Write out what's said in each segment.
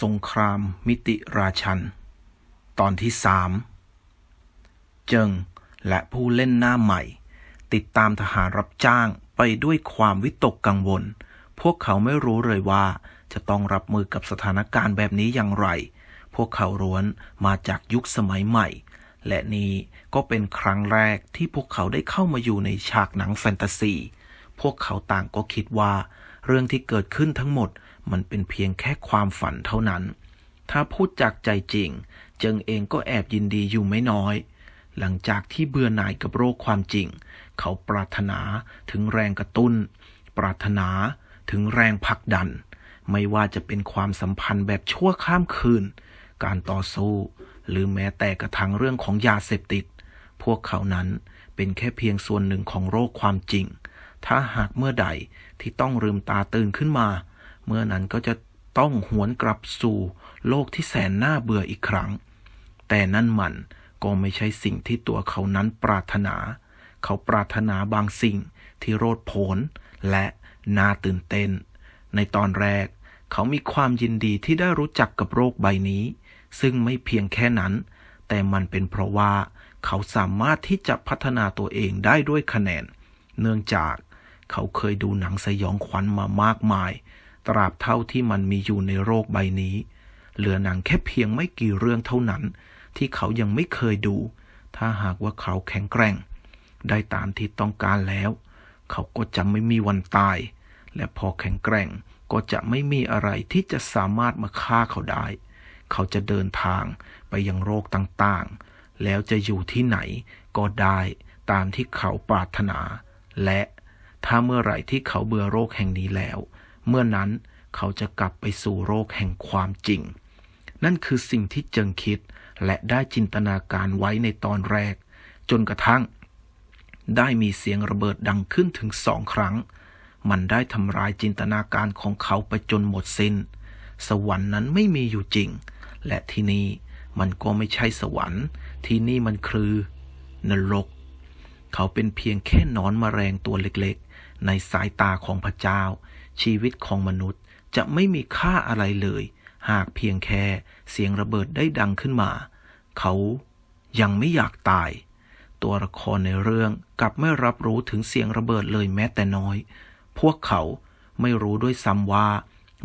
สงครามมิติราชัน ตอนที่สามเจิงและผู้เล่นหน้าใหม่ ติดตามทหารรับจ้างไปด้วยความวิตกกังวล พวกเขาไม่รู้เลยว่าจะต้องรับมือกับสถานการณ์แบบนี้อย่างไร พวกเขาล้วนมาจากยุคสมัยใหม่ และนี้ก็เป็นครั้งแรกที่พวกเขาได้เข้ามาอยู่ในฉากหนังแฟนตาซี พวกเขาต่างก็คิดว่า เรื่องที่เกิดขึ้นทั้งหมดมันเป็นเพียงแค่ความฝันเท่านั้น ถ้าพูดจากใจจริง เจิงเองก็แอบยินดีอยู่ไม่น้อย หลังจากที่เบื่อหน่ายกับโรคความจริง เขาปรารถนาถึงแรงกระตุ้น ปรารถนาถึงแรงผลักดัน ไม่ว่าจะเป็นความสัมพันธ์แบบชั่วข้ามคืน การต่อสู้ หรือแม้แต่กระทั่งเรื่องของยาเสพติด พวกเขานั้นเป็นแค่เพียงส่วนหนึ่งของโรคความจริง ถ้าหากเมื่อใดที่ต้องลืมตาตื่นขึ้นมา เมื่อนั้นก็จะต้องหวนกลับสู่โลกที่แสนน่าเบื่ออีกครั้ง แต่นั่นมันก็ไม่ใช่สิ่งที่ตัวเขานั้นปรารถนา เขาปรารถนาบางสิ่งที่โรดโผนและน่าตื่นเต้น ในตอนแรก เขามีความยินดีที่ได้รู้จักกับโรคใบนี้ ซึ่งไม่เพียงแค่นั้น แต่มันเป็นเพราะว่า เขาสามารถที่จะพัฒนาตัวเองได้ด้วยคะแนน เนื่องจาก เขาเคยดูหนังสยองขวัญมามากมาย ตราบเท่าที่มันมีอยู่ในโรคใบนี้ เหลือหนังแค่เพียงไม่กี่เรื่องเท่านั้น ที่เขายังไม่เคยดู ถ้าหากว่าเขาแข็งแกร่ง ได้ตามที่ต้องการแล้ว เขาก็จะไม่มีวันตาย และพอแข็งแกร่งก็จะไม่มีอะไรที่จะสามารถมาฆ่าเขาได้ เขาจะเดินทางไปยังโรคต่างๆ แล้วจะอยู่ที่ไหนก็ได้ตามที่เขาปรารถนา และ ถ้าเมื่อไหร่ที่เขาเบื่อโรคแห่งนี้แล้ว เมื่อนั้นเขาจะกลับไปสู่โรคแห่งความจริง นั่นคือสิ่งที่เจิงคิดและได้จินตนาการไว้ในตอนแรก จนกระทั่ง ได้มีเสียงระเบิดดังขึ้นถึงสองครั้ง มันได้ทำลายจินตนาการของเขาไปจนหมดสิน้น สวรรค์นั้นไม่มีอยู่จริง และที่นี่มันก็ไม่ใช่สวรรค์ ที่นี่มันคือนรก เขาเป็นเพียงแค่นอนมแมลงตัวเล็ก ในสายตาของพระเจ้า ชีวิตของมนุษย์จะไม่มีค่าอะไรเลย หากเพียงแค่เสียงระเบิดได้ดังขึ้นมา เขายังไม่อยากตาย ตัวละครในเรื่องกลับไม่รับรู้ถึงเสียงระเบิดเลยแม้แต่น้อย พวกเขาไม่รู้ด้วยซ้ำว่า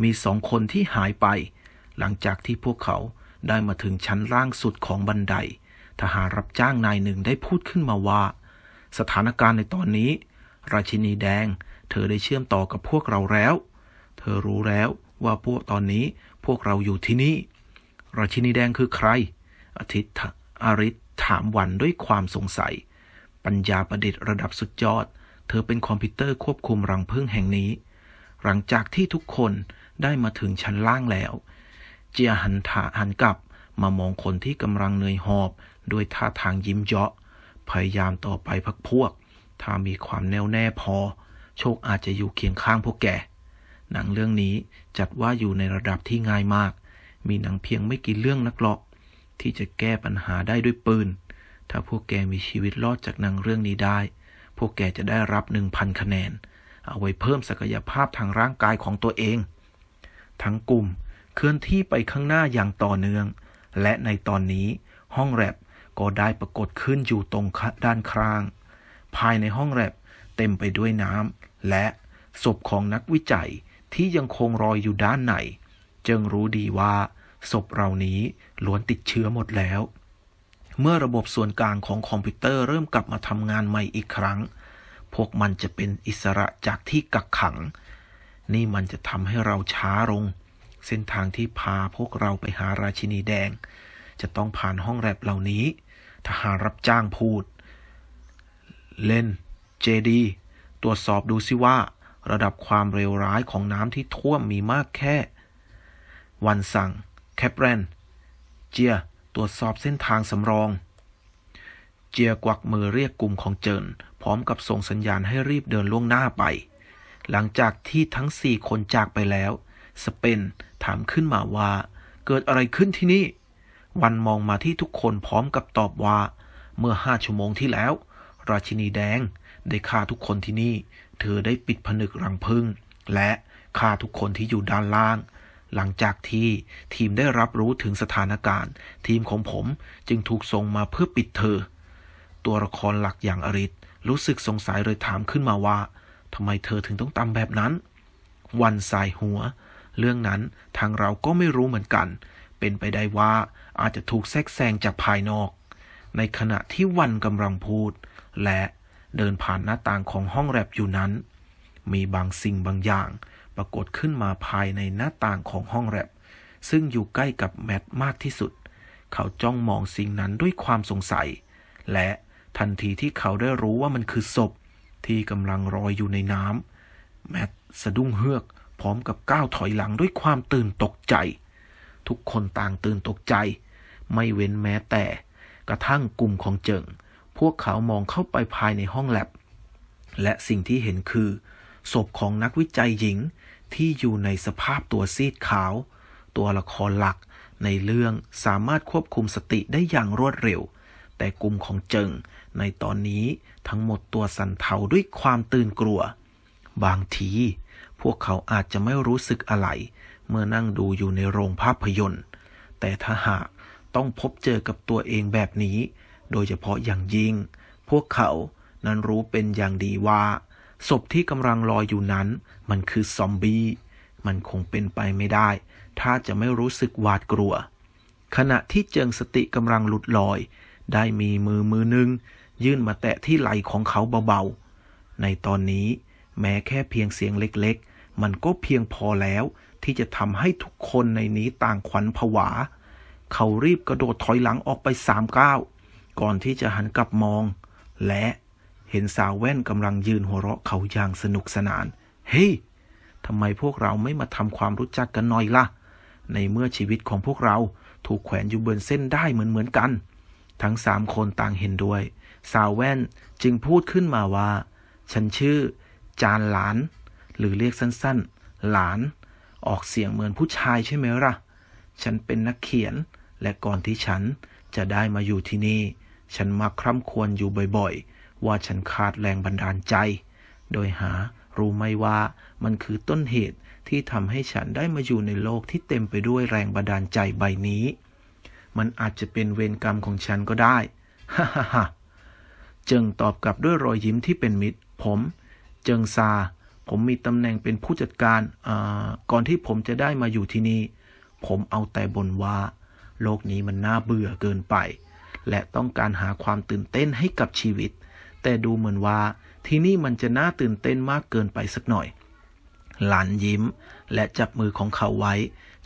มีสองคนที่หายไป หลังจากที่พวกเขาได้มาถึงชั้นล่างสุดของบันได ทหารรับจ้างนายหนึ่งได้พูดขึ้นมาว่า สถานการณ์ในตอนนี้ ราชินีแดง เธอได้เชื่อมต่อกับพวกเราแล้ว เธอรู้แล้วว่าพวกตอนนี้พวกเราอยู่ที่นี่ ราชินีแดงคือใคร อาทิตย์อาริศถามวันด้วยความสงสัย ปัญญาประดิษฐ์ระดับสุดยอด เธอเป็นคอมพิวเตอร์ควบคุมรังพึ่งแห่งนี้ หลังจากที่ทุกคนได้มาถึงชั้นล่างแล้ว เจียหันถาหันกลับมามองคนที่กำลังเหนื่อยหอบ ด้วยท่าทางยิ้มเยาะ พยายามต่อไปพักพวก ถ้ามีความแน่วแน่พอ โชคอาจจะอยู่เคียงข้างพวกแก หนังเรื่องนี้จัดว่าอยู่ในระดับที่ง่ายมาก มีหนังเพียงไม่กี่เรื่องนักหรอก ที่จะแก้ปัญหาได้ด้วยปืน ถ้าพวกแกมีชีวิตรอดจากหนังเรื่องนี้ได้ พวกแกจะได้รับหนึ่งพันคะแนน เอาไว้เพิ่มศักยภาพทางร่างกายของตัวเอง ทั้งกลุ่มเคลื่อนที่ไปข้างหน้าอย่างต่อเนื่อง และในตอนนี้ห้องแรบก็ได้ปรากฏขึ้นอยู่ตรงด้านข้าง ภายในห้องแรบเต็มไปด้วยน้ำและศพของนักวิจัยที่ยังคงรอยอยู่ด้านในจึงรู้ดีว่าศพเหล่านี้ล้วนติดเชื้อหมดแล้ว เมื่อระบบส่วนกลางของคอมพิวเตอร์เริ่มกลับมาทำงานใหม่อีกครั้ง พวกมันจะเป็นอิสระจากที่กักขัง นี่มันจะทำให้เราช้าลง เส้นทางที่พาพวกเราไปหาราชินีแดง จะต้องผ่านห้องแรบเหล่านี้ ทหารรับจ้างพูด เล่นเจดีตรวจสอบดูสิว่า ระดับความเร็วร้ายของน้ำที่ท่วมมีมากแค่ วันสั่ง แคปแรน เจีย ตรวจสอบเส้นทางสำรอง เจียกวักมือเรียกกลุ่มของเจิน พร้อมกับส่งสัญญาณให้รีบเดินล่วงหน้าไป หลังจากที่ทั้งสี่คนจากไปแล้ว สเปนถามขึ้นมาว่า เกิดอะไรขึ้นที่นี่ วันมองมาที่ทุกคนพร้อมกับตอบว่า เมื่อห้าชั่วโมงที่แล้ว ราชินีแดง ได้ฆ่าทุกคนที่นี่ เธอได้ปิดผนึกรังพึ่ง และฆ่าทุกคนที่อยู่ด้านล่าง หลังจากที่ทีมได้รับรู้ถึงสถานการณ์ ทีมของผมจึงถูกส่งมาเพื่อปิดเธอ ตัวละครหลักอย่างอริศรู้สึกสงสัยเลยถามขึ้นมาว่าทำไมเธอถึงต้องตำแบบนั้น วันสายหัว เรื่องนั้นทางเราก็ไม่รู้เหมือนกัน เป็นไปได้ว่าอาจจะถูกแทรกแซงจากภายนอก ในขณะที่วันกำลังพูด และเดินผ่านหน้าต่างของห้องแรบอยู่นั้น มีบางสิ่งบางอย่าง ปรากฏขึ้นมาภายในหน้าต่างของห้องแรบซึ่งอยู่ใกล้กับแมทมากที่สุด เขาจ้องมองสิ่งนั้นด้วยความสงสัย และทันทีที่เขาได้รู้ว่ามันคือศพ ที่กำลังลอยอยู่ในน้ำแมทสะดุ้งเฮือก พร้อมกับก้าวถอยหลังด้วยความตื่นตกใจ ทุกคนต่างตื่นตกใจ ไม่เว้นแม้แต่ กระทั่งกลุ่มของเจิง พวกเขามองเข้าไปภายในห้องแลบ และสิ่งที่เห็นคือ ศพของนักวิจัยหญิงที่อยู่ในสภาพตัวซีดขาว ตัวละครหลักในเรื่องสามารถควบคุมสติได้อย่างรวดเร็ว แต่กลุ่มของเจิง ในตอนนี้ทั้งหมดตัวสั่นเทาด้วยความตื่นกลัว บางที พวกเขาอาจจะไม่รู้สึกอะไร เมื่อนั่งดูอยู่ในโรงภาพยนตร์ แต่ถ้าหากต้องพบเจอกับตัวเองแบบนี้ โดยเฉพาะอย่างยิ่ง พวกเขานั้นรู้เป็นอย่างดีว่า ศพที่กำลังลอยอยู่นั้น มันคือซอมบี้ มันคงเป็นไปไม่ได้ ถ้าจะไม่รู้สึกหวาดกลัว ขณะที่เจิงสติกำลังหลุดลอย ได้มีมือมือหนึ่งยื่นมาแตะที่ไหล่ของเขาเบาๆ ในตอนนี้แม้แค่เพียงเสียงเล็กๆ มันก็เพียงพอแล้วที่จะทำให้ทุกคนในนี้ต่างขวัญผวา เขารีบกระโดดถอยหลังออกไปสามก้าว ก่อนที่จะหันกลับมอง และเห็นสาวแว่นกำลังยืนหัวเราะเขาอย่างสนุกสนาน เฮ้ยทำไมพวกเราไม่มาทำความรู้จักกันหน่อยล่ะ ในเมื่อชีวิตของพวกเราถูกแขวนอยู่บนเส้นได้เหมือนเหมือนกัน ทั้งสามคนต่างเห็นด้วย สาวแว่นจึงพูดขึ้นมาว่า ฉันชื่อ จานหลาน หรือเรียกสั้นๆ หลาน ออกเสียงเหมือนผู้ชายใช่ไหมล่ะ ฉันเป็นนักเขียน และก่อนที่ฉันจะได้มาอยู่ที่นี่ ฉันมักคร่ำควรอยู่บ่อยๆ ว่าฉันขาดแรงบันดาลใจ โดยหารู้ไหมว่ามันคือต้นเหตุที่ทำให้ฉันได้มาอยู่ในโลกที่เต็มไปด้วยแรงบันดาลใจใบนี้ มันอาจจะเป็นเวรกรรมของฉันก็ได้ ฮ่าฮ่าฮ่าจิงตอบกลับด้วยรอยยิ้มที่เป็นมิตร ผมเจิงซา ผมมีตำแหน่งเป็นผู้จัดการอ่าก่อนที่ผมจะได้มาอยู่ที่นี่ ผมเอาแต่บ่นว่า โลกนี้มันน่าเบื่อเกินไป และต้องการหาความตื่นเต้นให้กับชีวิต แต่ดูเหมือนว่าที่นี่มันจะน่าตื่นเต้นมากเกินไปสักหน่อย หลานยิ้ม และจับมือของเขาไว้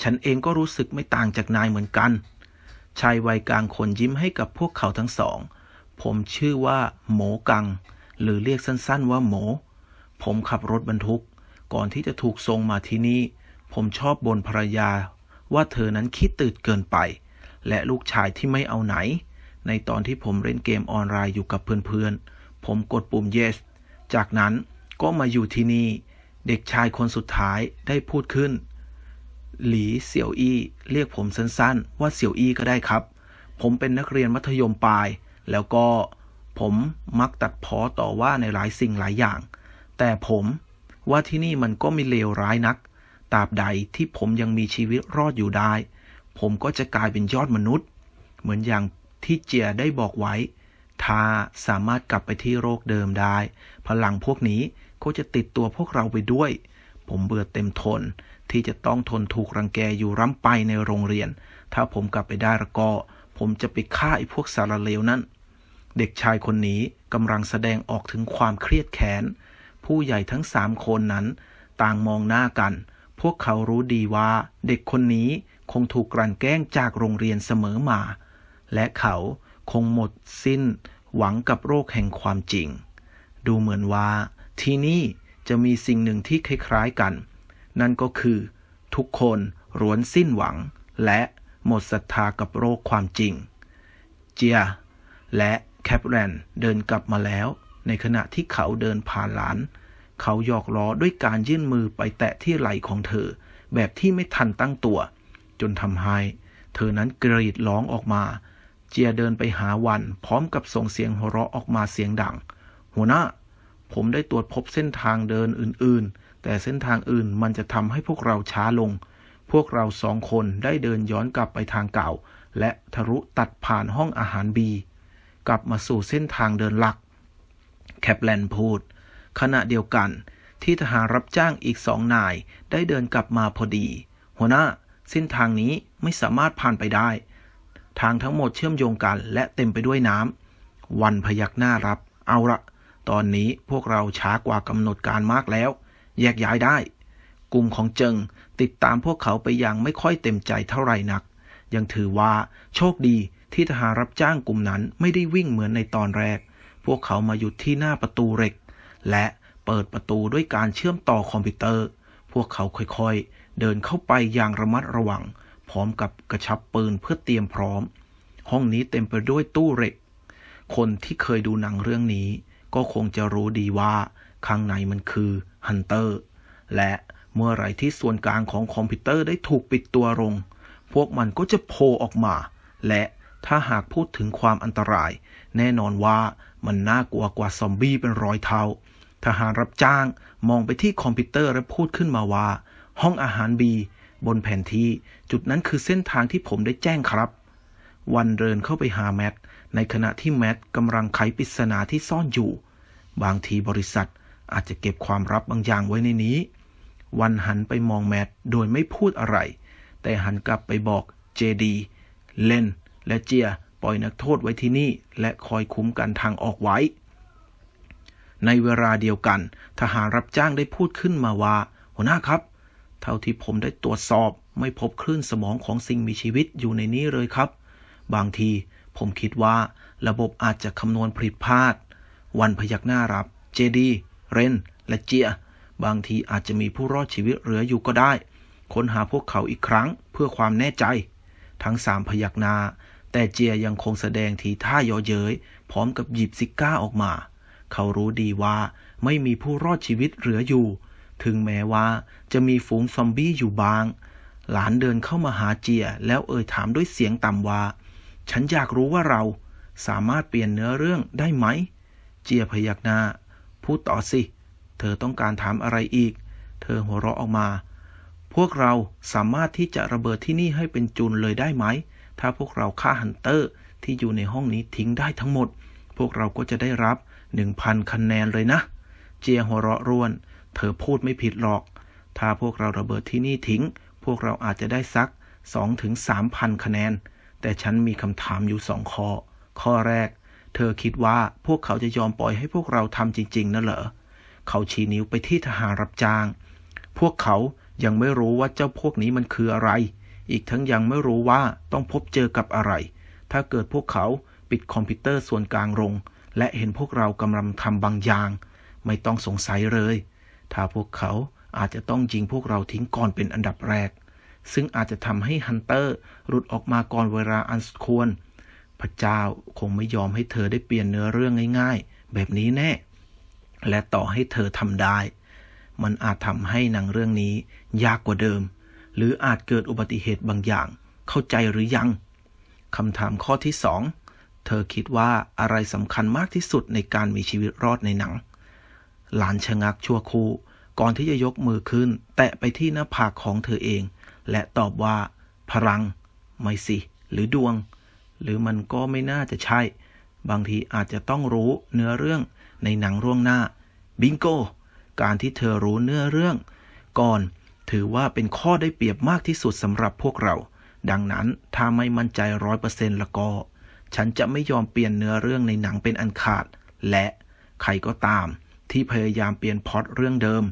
ฉันเองก็รู้สึกไม่ต่างจากนายเหมือนกัน ชายวัยกลางคนยิ้มให้กับพวกเขาทั้งสอง ผมชื่อว่าหมกัง หรือเรียกสั้นๆว่าหม ผมขับรถบรรทุก ก่อนที่จะถูกส่งมาที่นี่ ผมชอบบนภรรยา ว่าเธอนั้นคิดตื่นเกินไป และลูกชายที่ไม่เอาไหน ในตอนที่ผมเล่นเกมออนไลน์อยู่กับเพื่อนๆ ผมกดปุ่ม yes จากนั้นก็มาอยู่ที่นี่ เด็กชายคนสุดท้ายได้พูดขึ้น หลีเสี่ยวอี้เรียกผมสั้นๆ ว่าเสี่ยวอี้ก็ได้ครับ ผมเป็นนักเรียนมัธยมปลาย แล้วก็ผมมักตัดพ้อต่อว่าในหลายสิ่งหลายอย่าง แต่ผมว่าที่นี่มันก็ไม่เลวร้ายนัก ตราบใดที่ผมยังมีชีวิตรอดอยู่ได้ ผมก็จะกลายเป็นยอดมนุษย์ เหมือนอย่าง ที่เจียได้บอกไว้ ถ้าสามารถกลับไปที่โรคเดิมได้ พลังพวกนี้ก็จะติดตัวพวกเราไปด้วย ผมเบื่อเต็มทนที่จะต้องทนถูกรังแกอยู่ร่ำไปในโรงเรียน ถ้าผมกลับไปได้ล้วก็ ผมจะไปฆ่าไอ้พวกสารเลวนั่น เด็กชายคนนี้กำลังแสดงออกถึงความเครียดแค้น ผู้ใหญ่ทั้งสามคนนั้น ต่างมองหน้ากัน พวกเขารู้ดีว่า เด็กคนนี้คงถูกกลั่นแกล้งจากโรงเรียนเสมอมา และเขาคงหมดสิ้นหวังกับโรคแห่งความจริง ดูเหมือนว่า ที่นี่จะมีสิ่งหนึ่งที่คล้ายๆกัน นั่นก็คือ ทุกคนร้วนสิ้นหวัง และหมดศรัทธากับโรคความจริง เจีย และแคปแรนเดินกลับมาแล้ว ในขณะที่เขาเดินผ่านหลาน เขาหยอกล้อด้วยการยื่นมือไปแตะที่ไหล่ของเธอ แบบที่ไม่ทันตั้งตัว จนทำให้ เธอนั้นกรีดร้องออกมา เจียเดินไปหาวันพร้อมกับส่งเสียงหัวเราะออกมาเสียงดัง หัวหน้า ผมได้ตรวจพบเส้นทางเดินอื่นๆ แต่เส้นทางอื่นมันจะทำให้พวกเราช้าลง พวกเราสองคนได้เดินย้อนกลับไปทางเก่า และทะลุตัดผ่านห้องอาหารบี กลับมาสู่เส้นทางเดินหลัก แคปแลนพูด ขณะเดียวกันที่ทหารรับจ้างอีกสองนายได้เดินกลับมาพอดี หัวหน้า เส้นทางนี้ไม่สามารถผ่านไปได้ ทางทั้งหมดเชื่อมโยงกัน และเต็มไปด้วยน้ำวันพยักหน้ารับ เอาละตอนนี้พวกเราช้ากว่ากำหนดการมากแล้ว แยกย้ายได้ กลุ่มของเจิงติดตามพวกเขาไปอย่างไม่ค่อยเต็มใจเท่าไหร่นัก ยังถือว่าโชคดีที่ทหารรับจ้างกลุ่มนั้นไม่ได้วิ่งเหมือนในตอนแรก พวกเขามาหยุดที่หน้าประตูเหล็ก และเปิดประตูด้วยการเชื่อมต่อคอมพิวเตอร์ พวกเขาค่อยๆ เดินเข้าไปอย่างระมัดระวัง พร้อมกับกระชับปืนเพื่อเตรียมพร้อม ห้องนี้เต็มไปด้วยตู้เหล็ก คนที่เคยดูหนังเรื่องนี้ ก็คงจะรู้ดีว่าข้างในมันคือฮันเตอร์ และเมื่อไรที่ส่วนกลางของคอมพิวเตอร์ได้ถูกปิดตัวลง พวกมันก็จะโผล่ออกมา และถ้าหากพูดถึงความอันตราย แน่นอนว่ามันน่ากลัวกว่าซอมบี้เป็นร้อยเท่า ทหารรับจ้างมองไปที่คอมพิวเตอร์และพูดขึ้นมาว่า ห้องอาหารบี บนแผนที่จุดนั้นคือเส้นทางที่ผมได้แจ้งครับ วันเดินเข้าไปหาแมท ในขณะที่แมทกำลังไขปริศนาที่ซ่อนอยู่ บางทีบริษัทอาจจะเก็บความลับบางอย่างไว้ในนี้ วันหันไปมองแมทโดยไม่พูดอะไร แต่หันกลับไปบอกเจดีเลนและเจียปล่อยนักโทษไว้ที่นี่ และคอยคุ้มกันทางออกไว้ ในเวลาเดียวกัน ทหารรับจ้างได้พูดขึ้นมาว่า หัวหน้าครับ เท่าที่ผมได้ตรวจสอบไม่พบคลื่นสมองของสิ่งมีชีวิตอยู่ในนี้เลยครับ บางทีผมคิดว่าระบบอาจจะคำนวณผิดพลาด วันพยักหน้ารับ เจดี เรน และเจีย บางทีอาจจะมีผู้รอดชีวิตเหลืออยู่ก็ได้ ค้นหาพวกเขาอีกครั้งเพื่อความแน่ใจ ทั้งสามพยักหน้า แต่เจียยังคงแสดงทีท่าเยอเย้ย พร้อมกับหยิบซิก้าออกมา เขารู้ดีว่าไม่มีผู้รอดชีวิตเหลืออยู่ ถึงแม้ว่าจะมีฝูงซอมบี้อยู่บาง หลานเดินเข้ามาหาเจีย แล้วเอ่ยถามด้วยเสียงต่ำว่า ฉันอยากรู้ว่าเราสามารถเปลี่ยนเนื้อเรื่องได้ไหม เจียพยักหน้า พูดต่อสิ เธอต้องการถามอะไรอีก เธอหัวเราะออกมา พวกเราสามารถที่จะระเบิดที่นี่ให้เป็นจุนเลยได้ไหม ถ้าพวกเราฆ่าฮันเตอร์ที่อยู่ในห้องนี้ทิ้งได้ทั้งหมด พวกเราก็จะได้รับ 1,000 คะแนนเลยนะ เจียหัวเราะร่วน เธอพูดไม่ผิดหรอก ถ้าพวกเราระเบิดที่นี่ทิ้ง พวกเราอาจจะได้สัก 2-3,000คะแนน แต่ฉันมีคำถามอยู่สองข้อ ข้อแรก เธอคิดว่าพวกเขาจะยอมปล่อยให้พวกเราทำจริง ๆนะเหรอ เขาชี้นิ้วไปที่ทหารรับจ้าง พวกเขายังไม่รู้ว่าเจ้าพวกนี้มันคืออะไร อีกทั้งยังไม่รู้ว่าต้องพบเจอกับอะไร ถ้าเกิดพวกเขาปิดคอมพิวเตอร์ส่วนกลางลงและเห็นพวกเรากำลังทำบางอย่าง ไม่ต้องสงสัยเลย ถ้าพวกเขาอาจจะต้องยิงพวกเราทิ้งก่อนเป็นอันดับแรก ซึ่งอาจจะทำให้ฮันเตอร์หลุดออกมาก่อนเวลาอันควร พระเจ้าคงไม่ยอมให้เธอได้เปลี่ยนเนื้อเรื่องง่ายๆ แบบนี้แน่ และต่อให้เธอทำได้ มันอาจทำให้หนังเรื่องนี้ยากกว่าเดิม หรืออาจเกิดอุบัติเหตุบางอย่าง เข้าใจหรือยังคำถามข้อที่สองเธอคิดว่าอะไรสำคัญมากที่สุดในการมีชีวิตรอดในหนัง หลานชะงักชั่วคู่ ก่อนที่จะยกมือขึ้น แตะไปที่หน้าผากของเธอเอง และตอบว่า พลัง ไม่สิ หรือดวง หรือมันก็ไม่น่าจะใช่ บางทีอาจจะต้องรู้เนื้อเรื่องในหนังร่วงหน้า บิงโก การที่เธอรู้เนื้อเรื่อง ก่อนถือว่าเป็นข้อได้เปรียบมากที่สุดสำหรับพวกเรา ดังนั้นถ้าไม่มั่นใจร้อยเปอร์เซ็นต์ละก็ ฉันจะไม่ยอมเปลี่ยนเนื้อเรื่องในหนังเป็นอันขาด และใครก็ตาม ที่พยายามเปลี่ยนพอตเรื่องเดิม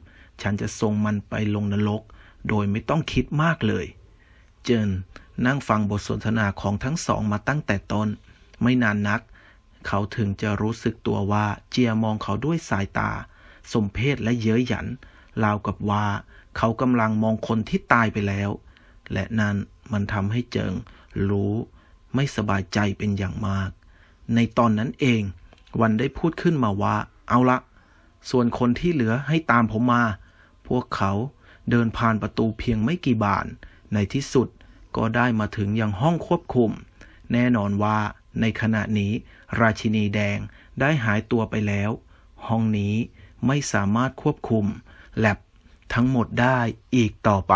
ฉันจะส่งมันไปลงนรก โดยไม่ต้องคิดมากเลย เจนนั่งฟังบทสนทนาของทั้งสองมาตั้งแต่ต้น ไม่นานนัก เขาถึงจะรู้สึกตัวว่าเจียมองเขาด้วยสายตา สมเพศและเย้ยหยันราวกับว่า เขากำลังมองคนที่ตายไปแล้ว และนั่นมันทำให้เจิง รู้ ไม่สบายใจเป็นอย่างมาก ในตอนนั้นเอง วันได้พูดขึ้นมาว่า เอาละ ส่วนคนที่เหลือให้ตามผมมา พวกเขาเดินผ่านประตูเพียงไม่กี่บาน ในที่สุดก็ได้มาถึงยังห้องควบคุม แน่นอนว่าในขณะนี้ ราชินีแดงได้หายตัวไปแล้ว ห้องนี้ไม่สามารถควบคุม แลบทั้งหมดได้อีกต่อไป